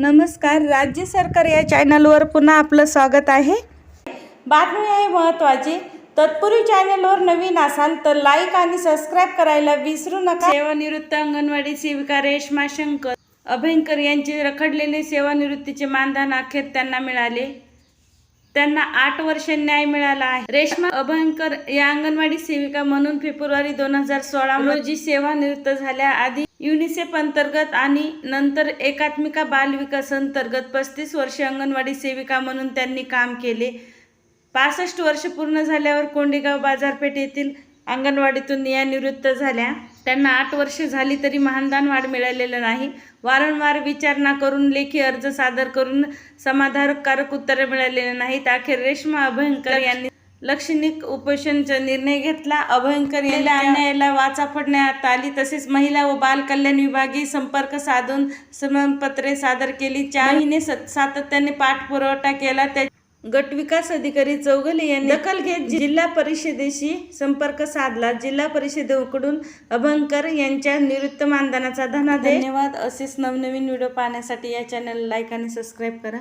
नमस्कार राज्य सरकार या चॅनलवर पुन्हा आपलं स्वागत आहे. बातमी आहे महत्त्वाची. तत्पूर्वी चॅनलवर नवीन असाल तर लाईक आणि सबस्क्राईब करायला विसरू नका. सेवानिवृत्त अंगणवाडी सेविका रेश्मा शंकर अभयंकर यांचे रखडलेले सेवानिवृत्तीचे मानधन अखेर त्यांना मिळाले. त्यांना आठ वर्ष न्याय मिळाला आहे. रेश्मा अभयंकर या अंगणवाडी सेविका म्हणून फेब्रुवारी दोन हजार सोळा रोजी सेवानिवृत्त झाल्या. आधी युनिसेफ अंतर्गत आणि नंतर एकात्मिका बाल विकास अंतर्गत पस्तीस वर्षे अंगणवाडी सेविका म्हणून त्यांनी काम केले. पासष्ट वर्ष पूर्ण झाल्यावर कोंडेगाव बाजारपेठ येथील अंगणवाडीतून या निवृत्त झाल्या. त्यांना आठ वर्षे झाली तरी महानदान वाढ मिळालेलं नाही. वारंवार विचारणा करून लेखी अर्ज सादर करून समाधानकारक उत्तरे मिळालेले नाहीत. अखेर रेश्मा अभयंकर यांनी लक्षणिक उपोषणचा निर्णय घेतला. अभयंकर यांना अन्यायाला वाचा फोडण्यात आली. तसेच महिला व बाल कल्याण विभागीय संपर्क साधून समनपत्रे सादर केली. चार महिने सत- सातत्याने पाठपुरवठा केला. त्या गट विकास अधिकारी चौगले यांनी दखल घेत जिल्हा परिषदेशी संपर्क साधला. जिल्हा परिषदेकडून अभंकर यांच्या निवृत्त मानधनाचा धनादेश. धन्यवाद. असेच नवनवीन व्हिडिओ पाहण्यासाठी या चॅनल लाईक आणि सबस्क्राईब करा.